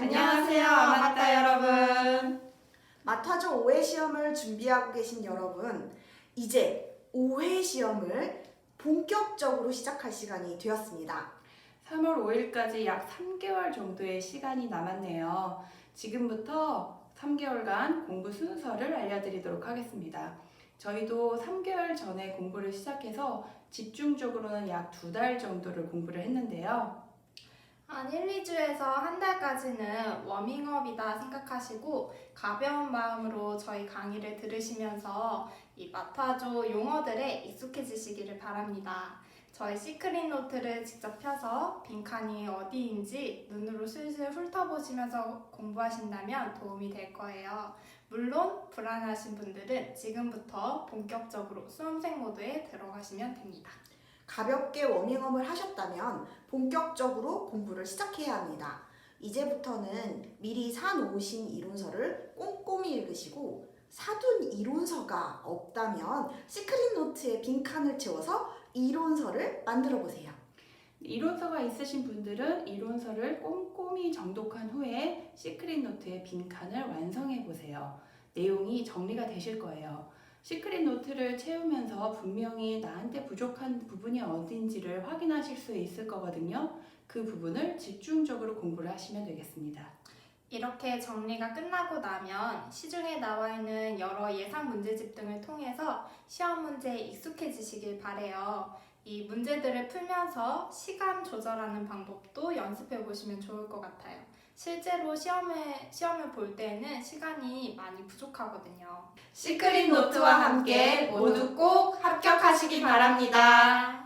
안녕하세요, 아마따 여러분. 마타조 5회 시험을 준비하고 계신 여러분, 이제 5회 시험을 본격적으로 시작할 시간이 되었습니다. 3월 5일까지 약 3개월 정도의 시간이 남았네요. 지금부터 3개월간 공부 순서를 알려드리도록 하겠습니다. 저희도 3개월 전에 공부를 시작해서 집중적으로는 약 두 달 정도를 공부를 했는데요. 한 1, 2주에서 한 달까지는 워밍업이다 생각하시고 가벼운 마음으로 저희 강의를 들으시면서 이 마타조 용어들에 익숙해지시기를 바랍니다. 저희 시크릿 노트를 직접 펴서 빈칸이 어디인지 눈으로 슬슬 훑어보시면서 공부하신다면 도움이 될 거예요. 물론 불안하신 분들은 지금부터 본격적으로 수험생 모드에 들어가시면 됩니다. 가볍게 워밍업을 하셨다면 본격적으로 공부를 시작해야 합니다. 이제부터는 미리 사놓으신 이론서를 꼼꼼히 읽으시고 사둔 이론서가 없다면 시크릿 노트에 빈칸을 채워서 이론서를 만들어 보세요. 이론서가 있으신 분들은 이론서를 꼼꼼히 정독한 후에 시크릿 노트의 빈칸을 완성해 보세요. 내용이 정리가 되실 거예요. 시크릿 노트를 채우면서 분명히 나한테 부족한 부분이 어딘지를 확인하실 수 있을 거거든요. 그 부분을 집중적으로 공부를 하시면 되겠습니다. 이렇게 정리가 끝나고 나면 시중에 나와 있는 여러 예상 문제집 등을 통해서 시험 문제에 익숙해지시길 바래요. 이 문제들을 풀면서 시간 조절하는 방법도 연습해 보시면 좋을 것 같아요. 실제로 시험에 시험을 볼 때는 시간이 많이 부족하거든요. 시크릿 노트와 함께 모두 꼭 합격하시기 바랍니다.